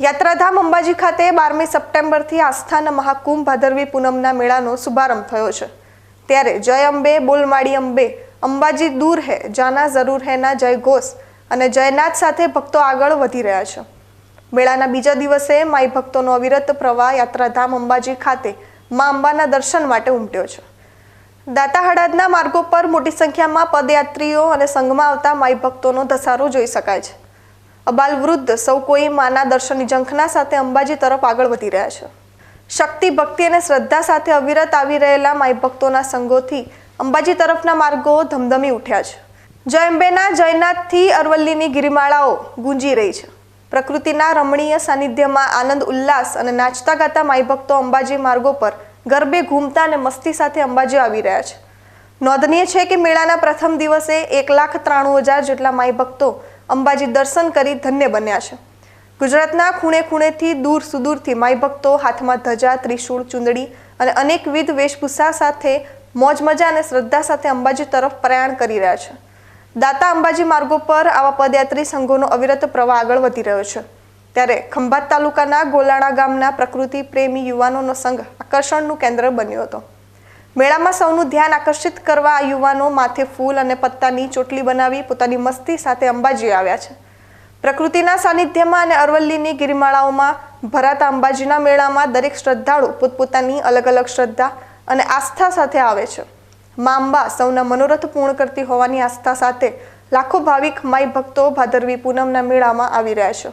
યાત્રાધામ અંબાજી ખાતે બારમી સપ્ટેમ્બરથી આસ્થાના મહાકુંભ ભાદરવી પૂનમના મેળાનો શુભારંભ થયો છે. ત્યારે જય અંબે બોલમાડી અંબે, અંબાજી દૂર હે, જાના જરૂર હેના જય ઘોષ અને જયનાથ સાથે ભક્તો આગળ વધી રહ્યા છે. મેળાના બીજા દિવસે માઈ ભક્તોનો અવિરત પ્રવાહ યાત્રાધામ અંબાજી ખાતે મા અંબાના દર્શન માટે ઉમટ્યો છે. દાતા હડાદના માર્ગો પર મોટી સંખ્યામાં પદયાત્રીઓ અને સંઘમાં આવતા માઈ ભક્તોનો ધસારો જોઈ શકાય છે. અબાલ વૃદ્ધ સૌ કોઈ માના દર્શનની ઝંખના સાથે અંબાજી તરફ આગળ વધી રહ્યા છે. શક્તિ, ભક્તિ અને શ્રદ્ધા સાથે અવિરત આવી રહેલા માઈ ભક્તોના સંઘોથી અંબાજી તરફના માર્ગો ધમધમી ઉઠ્યા છે. જય અંબેના, જયનાથથી અરવલ્લીની ગિરિમાળાઓ ગુંજી રહી છે. પ્રકૃતિના રમણીય સાનિધ્યમાં આનંદ, ઉલ્લાસ અને નાચતા ગાતા માઈ ભક્તો અંબાજી માર્ગો પર ગરબે ઘૂમતા અને મસ્તી સાથે અંબાજી આવી રહ્યા છે. નોંધનીય છે કે મેળાના પ્રથમ દિવસે એક લાખ ત્રાણું હજાર જેટલા માઈ ભક્તો અંબાજી દર્શન કરી ધન્ય બન્યા છે. ગુજરાતના ખૂણે ખૂણેથી દૂર સુદૂરથી માઈ ભક્તો હાથમાં ધજા, ત્રિશૂળ, ચુંદડી અને અનેકવિધ વેશભૂષા સાથે, મોજ મજા અને શ્રદ્ધા સાથે અંબાજી તરફ પ્રયાણ કરી રહ્યા છે. દાતા અંબાજી માર્ગો પર આવા પદયાત્રી સંઘોનો અવિરત પ્રવાહ આગળ વધી રહ્યો છે. ત્યારે ખંભાત તાલુકાના ગોલાણા ગામના પ્રકૃતિ પ્રેમી યુવાનોનો સંઘ આકર્ષણનું કેન્દ્ર બન્યો હતો. મેળામાં સૌનું ધ્યાન આકર્ષિત કરવા યુવાનો માથે ફૂલ અને પત્તાની ચોટલી બનાવી પોતાની મસ્તી સાથે અંબાજી આવ્યા છે. પ્રકૃતિના સાનિધ્યમાં અને અરવલ્લીની ગિરિમાળાઓમાં ભરાતા અંબાજીના મેળામાં દરેક શ્રદ્ધાળુ પોતપોતાની અલગ અલગ શ્રદ્ધા અને આસ્થા સાથે આવે છે. મા અંબા સૌના મનોરથ પૂર્ણ કરતી હોવાની આસ્થા સાથે લાખો ભાવિક માઈ ભક્તો ભાદરવી પૂનમના મેળામાં આવી રહ્યા છે.